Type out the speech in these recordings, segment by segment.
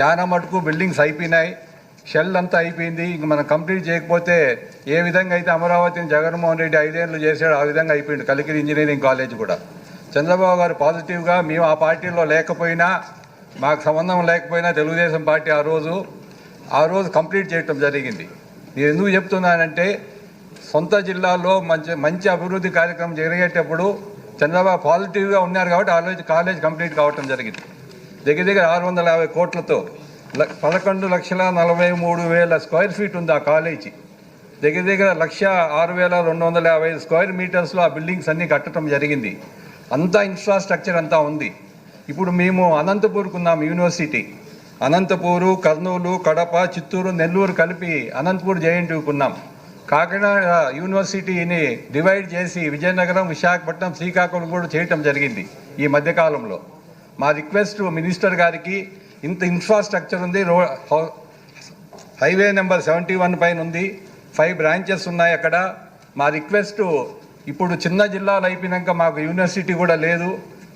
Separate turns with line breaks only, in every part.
చాలా మటుకు బిల్డింగ్స్ అయిపోయినాయి. షెల్ అంతా అయిపోయింది. ఇంక మనం కంప్లీట్ చేయకపోతే ఏ విధంగా అయితే అమరావతిని జగన్మోహన్ రెడ్డి ఐదేళ్ళు చేశాడు ఆ విధంగా అయిపోయింది. కలికిరి ఇంజనీరింగ్ కాలేజ్ కూడా. చంద్రబాబు గారు పాజిటివ్గా మేము ఆ పార్టీలో లేకపోయినా మాకు సంబంధం లేకపోయినా తెలుగుదేశం పార్టీ ఆ రోజు ఆ రోజు కంప్లీట్ చేయటం జరిగింది. నేను ఎందుకు చెప్తున్నానంటే సొంత జిల్లాలో మంచి మంచి అభివృద్ధి కార్యక్రమం జరిగేటప్పుడు చంద్రబాబు పాజిటివ్గా ఉన్నారు కాబట్టి ఆ రోజు కాలేజ్ కంప్లీట్ కావటం జరిగింది. దగ్గర దగ్గర ఆరు వందల యాభై కోట్లతో ల- పదకొండు లక్షల నలభై మూడు వేల స్క్వేర్ ఫీట్ ఉంది ఆ కాలేజీ. దగ్గర దగ్గర లక్ష ఆరు వేల రెండు వందల యాభై స్క్వేర్ మీటర్స్లో ఆ బిల్డింగ్స్ అన్నీ కట్టడం జరిగింది. అంతా ఇన్ఫ్రాస్ట్రక్చర్ అంతా ఉంది. ఇప్పుడు మేము అనంతపూర్కు ఉన్నాం యూనివర్సిటీ. అనంతపూరు కర్నూలు కడప చిత్తూరు నెల్లూరు కలిపి అనంతపూర్ జేఎన్టీయూకి ఉన్నాం. కాకినాడ యూనివర్సిటీని డివైడ్ చేసి విజయనగరం విశాఖపట్నం శ్రీకాకుళం కూడా చేయటం జరిగింది ఈ మధ్యకాలంలో. మా రిక్వెస్ట్ మినిస్టర్ గారికి ఇంత ఇన్ఫ్రాస్ట్రక్చర్ ఉంది రో హైవే నెంబర్ సెవెంటీ వన్ పైన ఉంది ఫైవ్ బ్రాంచెస్ ఉన్నాయి అక్కడ. మా రిక్వెస్ట్ ఇప్పుడు చిన్న జిల్లాలు అయిపోయినాక మాకు యూనివర్సిటీ కూడా లేదు.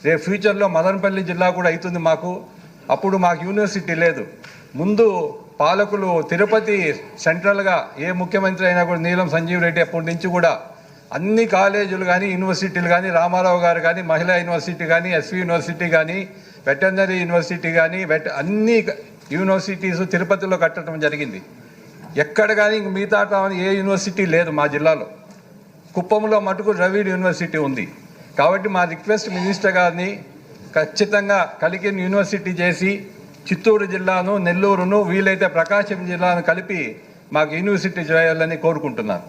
రేపు ఫ్యూచర్లో మదనపల్లి జిల్లా కూడా అవుతుంది మాకు. అప్పుడు మాకు యూనివర్సిటీ లేదు. ముందు పాలకులు తిరుపతి సెంట్రల్గా ఏ ముఖ్యమంత్రి అయినా కూడా నీలం సంజీవ్ రెడ్డి అప్పటి నుంచి కూడా అన్ని కాలేజీలు కానీ యూనివర్సిటీలు కానీ రామారావు గారు కానీ మహిళా యూనివర్సిటీ కానీ ఎస్వి యూనివర్సిటీ కానీ వెటర్నరీ యూనివర్సిటీ కానీ వెట అన్ని యూనివర్సిటీస్ తిరుపతిలో కట్టడం జరిగింది. ఎక్కడ కానీ ఇంక మిగతా ఏ యూనివర్సిటీ లేదు మా జిల్లాలో. కుప్పంలో మటుకు ద్రవిడ్ యూనివర్సిటీ ఉంది. కాబట్టి మా రిక్వెస్ట్ మినిస్టర్ గారిని ఖచ్చితంగా కలికిన యూనివర్సిటీ చేసి చిత్తూరు జిల్లాను నెల్లూరును వీలైతే ప్రకాశం జిల్లాను కలిపి మాకు యూనివర్సిటీ చేయాలని కోరుకుంటున్నాను.